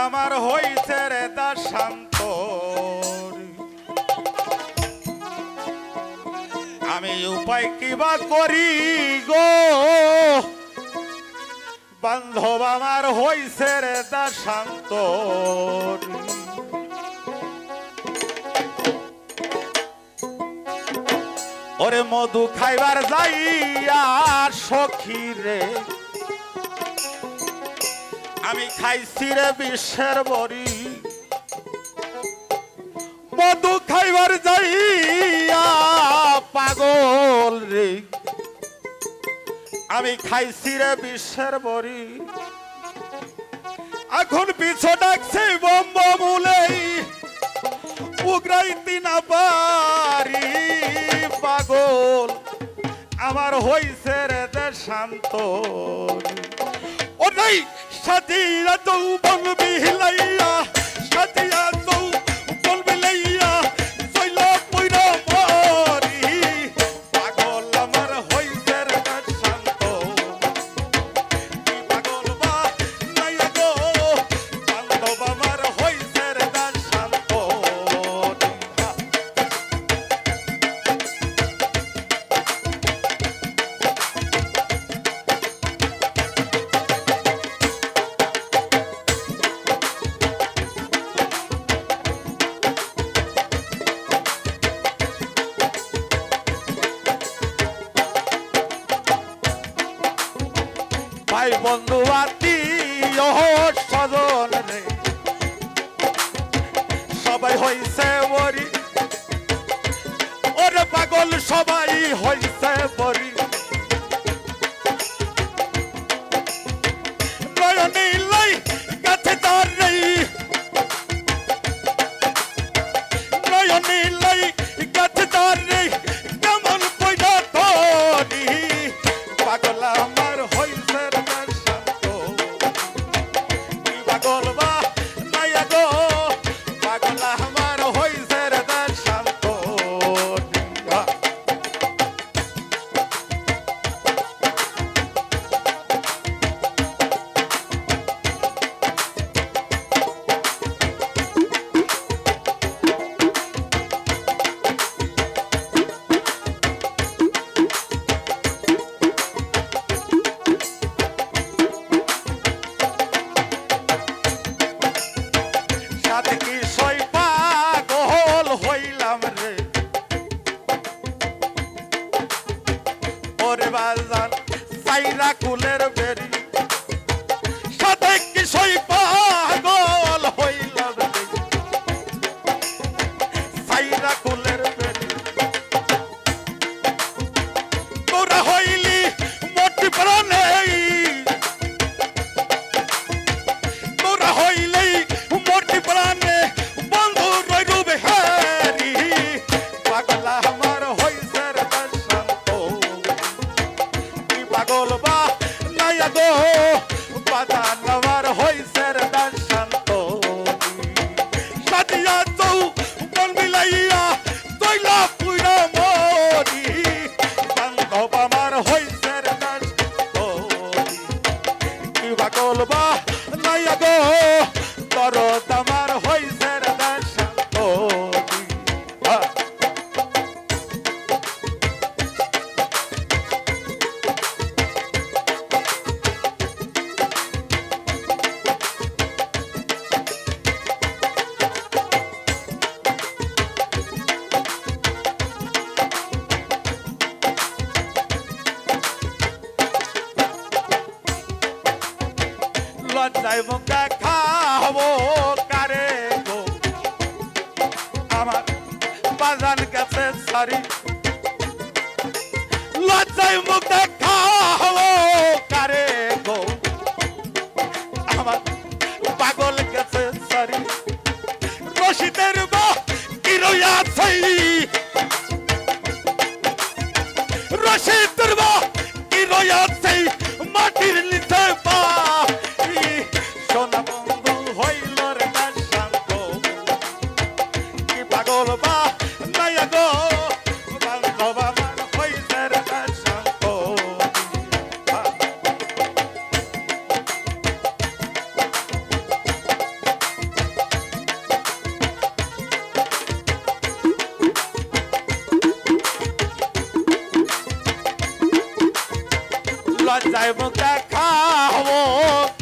আমার হইছে রে তা শান্ত আমি উপায় কিবা করি গো? বান্ধব আমার হইছে রে তা শান্ত ওরে মধু খাইবার যাইয়া সখী রে আমি খাইছি রে বিশ্বের বড়ি। মধু খাইবার যাইয়া পাগল রে। আমি খাইছি রে বিশ্বের বড়ি। এখন পিছু ডাকছে বম্ব মুলেই উগ্রাইতি না পারি পাগল। আমার হইছে রে দে শান্ত ও নাই সাথিয়া তৌ বন বিহিলাইয়া সাথিয়া বন্ধু বাতি স্বজন রে। সবাই হইছে বরি ওরে পাগল সবাই হইছে বরি। গো মুখে খাব কারে গো? আমার বাজান গেছে সারি। মুখে খাব কারে গো? আমার পাগল গেছে সারি। রশিদের বা লজ্জায় মুখ দেখাবো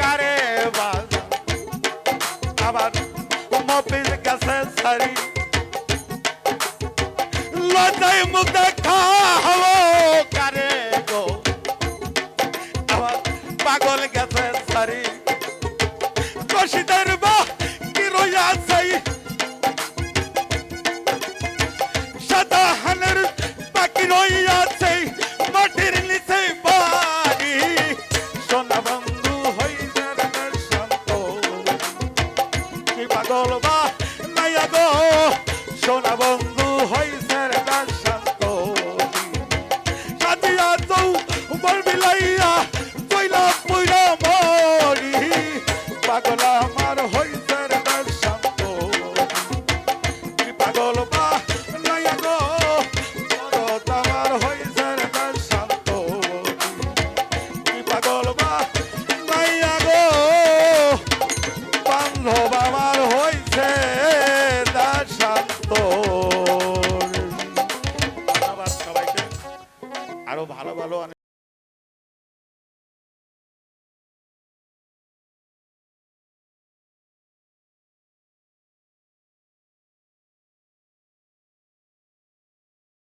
কারে আবার মফিজ কাছে সারি। লজ্জায় মুখ দেখাবো কারে গো। আবার পাগল গেছে সারি। কষিদের আমি পাগল বা? মাইয়া গো, সোনা বন্ধু হইছে শান্ত সাদিয়া চৌ মর মিলাইয়া কইলা পুরা মরি। পাগলা ভালো ভালো